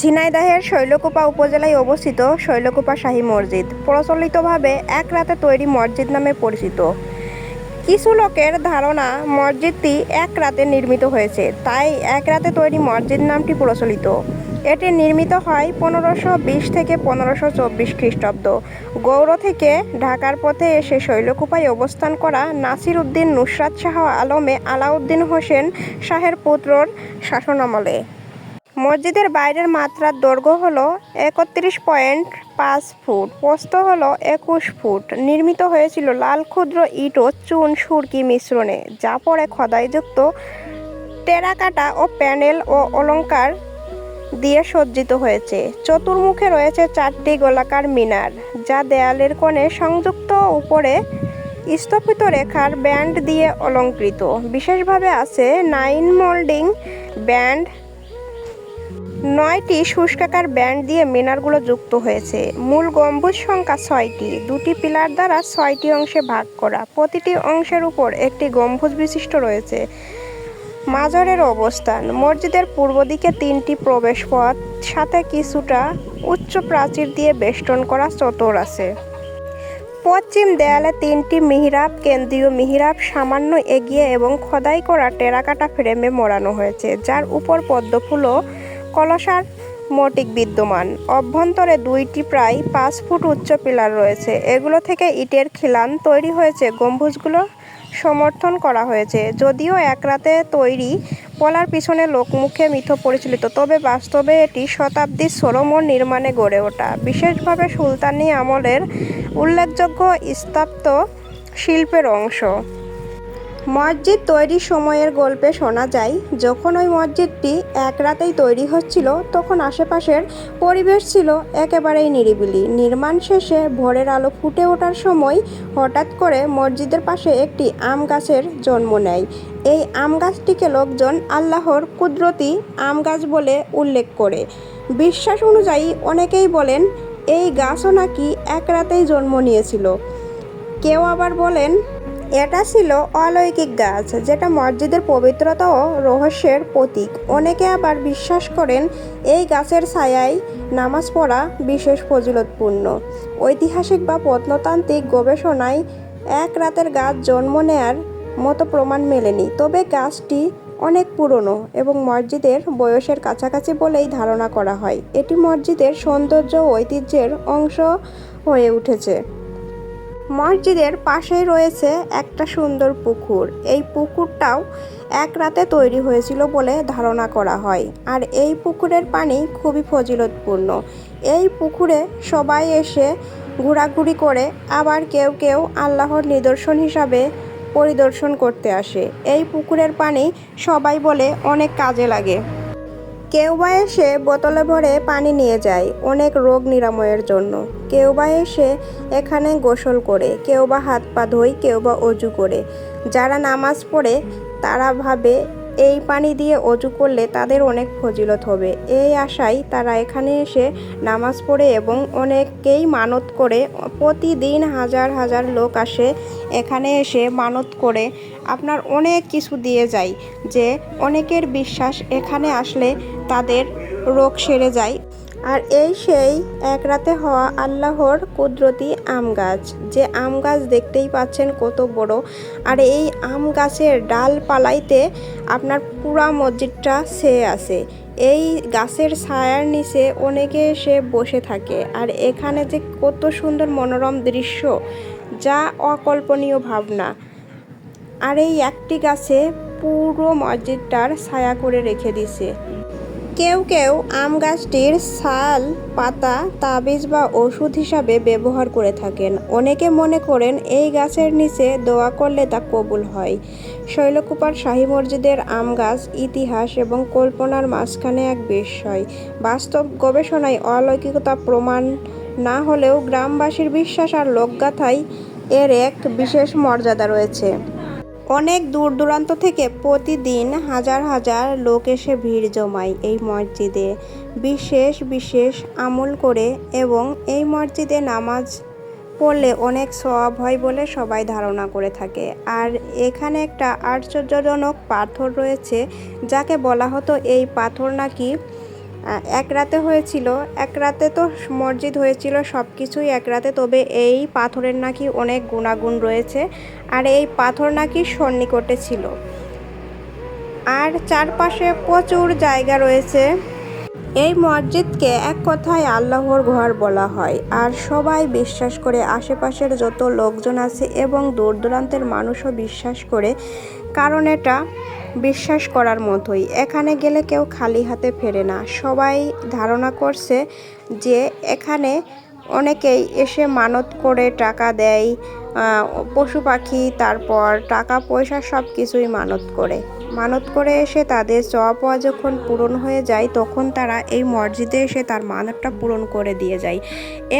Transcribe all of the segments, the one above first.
ঝিনাইদহের শৈলকুপা উপজেলায় অবস্থিত শৈলকুপা শাহী মসজিদ। প্রচলিতভাবে এক রাতে তৈরি মসজিদ নামে পরিচিত। কিছু লোকের ধারণা, মসজিদটি এক রাতে নির্মিত হয়েছে, তাই এক রাতে তৈরি মসজিদ নামটি প্রচলিত। এটি নির্মিত হয় পনেরোশো বিশ থেকে পনেরোশো চব্বিশ খ্রিস্টাব্দ। গৌড় থেকে ঢাকার পথে এসে শৈলকুপায় অবস্থান করা নাসির উদ্দিন নুসরাত শাহ আলমে আলাউদ্দিন হোসেন শাহের পুত্রর শাসনামলে। মসজিদের বাইরের মাত্রার দৈর্ঘ্য হল একত্রিশ পয়েন্ট পাঁচ ফুট। প্রস্থ হল একুশ ফুট। নির্মিত হয়েছিল লাল ক্ষুদ্র ইট ও চুন সুরকি মিশ্রণে, যা পরে খোদাইযুক্ত টেরাকাটা ও প্যানেল ও অলঙ্কার দিয়ে সজ্জিত হয়েছে। চতুর্মুখে রয়েছে চারটি গোলাকার মিনার, যা দেয়ালের কোণে সংযুক্ত উপরে স্থপিত রেখার ব্যান্ড দিয়ে অলঙ্কৃত। বিশেষভাবে আছে নাইন মোল্ডিং ব্যান্ড নয়টি শুষ্কাকার ব্যান্ড দিয়ে মিনারগুলো যুক্ত হয়েছে। মূল গম্বুজ সংখ্যা ছয়টি। দুটি পিলার দ্বারা ছয়টি অংশে ভাগ করা। প্রতিটি অংশের উপর একটি গম্বুজ বিশিষ্ট রয়েছে। মাজারের অবস্থান। মসজিদের পূর্ব দিকে তিনটি প্রবেশপথ, সাথে কিছুটা উচ্চ প্রাচীর দিয়ে বেষ্টন করা চত্বর আছে। পশ্চিম দেয়ালে তিনটি মিহিরাব, কেন্দ্রীয় মিহিরাব সামান্য এগিয়ে এবং খোদাই করা টেরাকাটা ফ্রেমে মোড়ানো হয়েছে, যার উপর পদ্মফুল ও কলসার মোটিক বিদ্যমান। অভ্যন্তরে দুইটি প্রায় পাঁচ ফুট উচ্চ পিলার রয়েছে। এগুলো থেকে ইটের খিলান তৈরি হয়েছে। গম্বুজগুলো সমর্থন করা হয়েছে। যদিও এক রাতে তৈরি বলার পিছনে লোকমুখে মিথ পরিচালিত, তবে বাস্তবে এটি শতাব্দীর সরোমর নির্মাণে গড়ে ওঠা। বিশেষভাবে সুলতানি আমলের উল্লেখযোগ্য স্থাপ্ত শিল্পের অংশ। মসজিদ তৈরির সময়ের গল্পে শোনা যায়, যখন ওই মসজিদটি এক রাতেই তৈরি হচ্ছিল, তখন আশেপাশের পরিবেশ ছিল একেবারেই নিরিবিলি। নির্মাণ শেষে ভোরের আলো ফুটে ওঠার সময় হঠাৎ করে মসজিদের পাশে একটি আম গাছের জন্ম নেয়। এই আম গাছটিকে লোকজন আল্লাহর কুদরতি আম গাছ বলে উল্লেখ করে। বিশ্বাস অনুযায়ী অনেকেই বলেন, এই গাছও নাকি এক রাতেই জন্ম নিয়েছিল। কেউ আবার বলেন এটা ছিল অলৌকিক গাছ, যেটা মসজিদের পবিত্রতা ও রহস্যের প্রতীক। অনেকে আবার বিশ্বাস করেন এই গাছের ছায়ায় নামাজ পড়া বিশেষ ফজিলতপূর্ণ। ঐতিহাসিক বা প্রত্নতান্ত্রিক গবেষণায় এক রাতের গাছ জন্ম নেয়ার মতো প্রমাণ মেলেনি। তবে গাছটি অনেক পুরনো এবং মসজিদের বয়সের কাছাকাছি বলেই ধারণা করা হয়। এটি মসজিদের সৌন্দর্য ঐতিহ্যের অংশ হয়ে উঠেছে। মসজিদের পাশেই রয়েছে একটা সুন্দর পুকুর। এই পুকুরটাও এক রাতে তৈরি হয়েছিল বলে ধারণা করা হয়। আর এই পুকুরের পানি খুবই ফজিলতপূর্ণ। এই পুকুরে সবাই এসে ঘোরাঘুরি করে, আবার কেউ কেউ আল্লাহর নিদর্শন হিসাবে পরিদর্শন করতে আসে। এই পুকুরের পানি সবাই বলে অনেক কাজে লাগে। কেউ বা এসে বোতলে ভরে পানি নিয়ে যায় অনেক রোগ নিরাময়ের জন্য। কেউ বা এসে এখানে গোসল করে কেউ বা হাত পা ধোয় কেউ বা অজু করে। যারা নামাজ পড়ে, তারা ভাবে এই পানি দিয়ে অজু করলে তাদের অনেক ফজিলত হবে। এই আশায় তারা এখানে এসে নামাজ পড়ে এবং অনেককেই মানত করে। প্রতিদিন হাজার হাজার লোক আসে এখানে এসে মানত করে। আপনার অনেক কিছু দিয়ে যায় যে অনেকের বিশ্বাস এখানে আসলে তাদের রোগ সেরে যায়। আর এই সেই এক রাতে হওয়া আল্লাহর কুদরতি আম গাছ। যে আম গাছ দেখতেই পাচ্ছেন কত বড়। আর এই আম গাছের ডালপালাইতে আপনার পুরা মসজিদটা ছেয়ে আছে। এই গাছের ছায়ার নিচে অনেকে এসে বসে থাকে। আর এখানে যে কত সুন্দর মনোরম দৃশ্য, যা অকল্পনীয় ভাবনা। আর এই একটি গাছে পুরো মসজিদটার ছায়া করে রেখে দিছে। কেউ কেউ আম গাছটির ছাল, পাতা, তাবিজ বা ওষুধ হিসাবে ব্যবহার করে থাকেন। অনেকে মনে করেন এই গাছের নিচে দোয়া করলে তা কবুল হয়। শৈলকুপার শাহী মসজিদের আম গাছ ইতিহাস এবং কল্পনার মাঝখানে এক বিস্ময়। বাস্তব গবেষণায় অলৌকিকতা প্রমাণ না হলেও গ্রামবাসীর বিশ্বাস আর লোকগাথায় এর এক বিশেষ মর্যাদা রয়েছে। অনেক দূর দূরান্ত থেকে প্রতিদিন হাজার হাজার লোক এসে ভিড় জমায় এই মসজিদে। বিশেষ বিশেষ আমল করে এবং এই মসজিদে নামাজ পড়লে অনেক সওয়াব হয় বলে সবাই ধারণা করে থাকে। আর এখানে একটা আশ্চর্যজনক পাথর রয়েছে, যাকে বলা হতো এই পাথর নাকি এক রাতে হয়েছিল, এক রাতে তো মসজিদ হয়েছিল সব কিছুই এক রাতে, তবে এই পাথরের নাকি অনেক গুণাগুণ রয়েছে, আর এই পাথর নাকি সন্নিকটে ছিল। আর চারপাশে প্রচুর জায়গা রয়েছে। এই মসজিদকে এক কথায় আল্লাহর ঘর বলা হয়, আর সবাই বিশ্বাস করে আশেপাশের যত লোকজন আছে এবং দূর দূরান্তের মানুষও বিশ্বাস করে কারণ এটা বিশ্বাস করার মতোই। এখানে গেলে কেউ খালি হাতে ফেরে না। সবাই ধারণা করছে যে এখানে অনেকেই এসে মানত করে টাকা দেয় পশু পাখি, তারপর টাকা পয়সা সব কিছুই মানত করে। মানত করে এসে তাদের চাওয়া যখন পূরণ হয়ে যায়, তখন তারা এই মসজিদে এসে তার মানতটা পূরণ করে দিয়ে যায়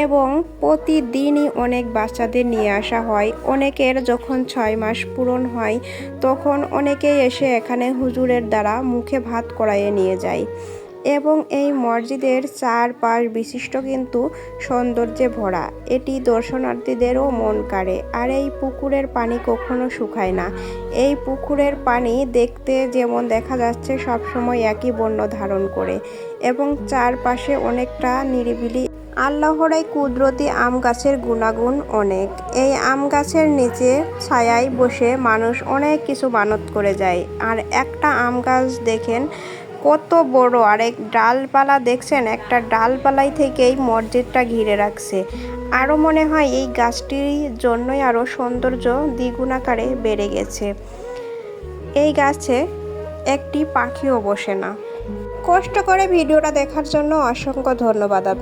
এবং প্রতিদিনই অনেক বাচ্চাদের নিয়ে আসা হয়। অনেকের যখন ছয় মাস পূরণ হয়, তখন অনেকেই এসে এখানে হুজুরের দ্বারা মুখে ভাত করাইয়ে নিয়ে যায়। এবং এই মসজিদের চারপাশ বিশিষ্ট কিন্তু সৌন্দর্যে ভরা। এটি দর্শনার্থীদেরও মন কাড়ে। আর এই পুকুরের পানি কখনো শুকায় না। এই পুকুরের পানি দেখতে যেমন দেখা যাচ্ছে সব সময় একই বর্ণ ধারণ করে এবং চারপাশে অনেকটা নিরিবিলি। আল্লাহর এই কুদরতি আম গাছের গুণাগুণ অনেক। এই আম গাছের নিচে ছায়ায় বসে মানুষ অনেক কিছু মানত করে যায়। আর একটা আম গাছ দেখেন কত বড়। আর এক ডালপালা দেখছেন, একটা ডালপালাই থেকেই মসজিদটা ঘিরে রাখছে। আরও মনে হয় এই গাছটির জন্যই আরও সৌন্দর্য দ্বিগুণ আকারে বেড়ে গেছে। এই গাছে একটি পাখিও বসে না। কষ্ট করে ভিডিওটা দেখার জন্য অসংখ্য ধন্যবাদ।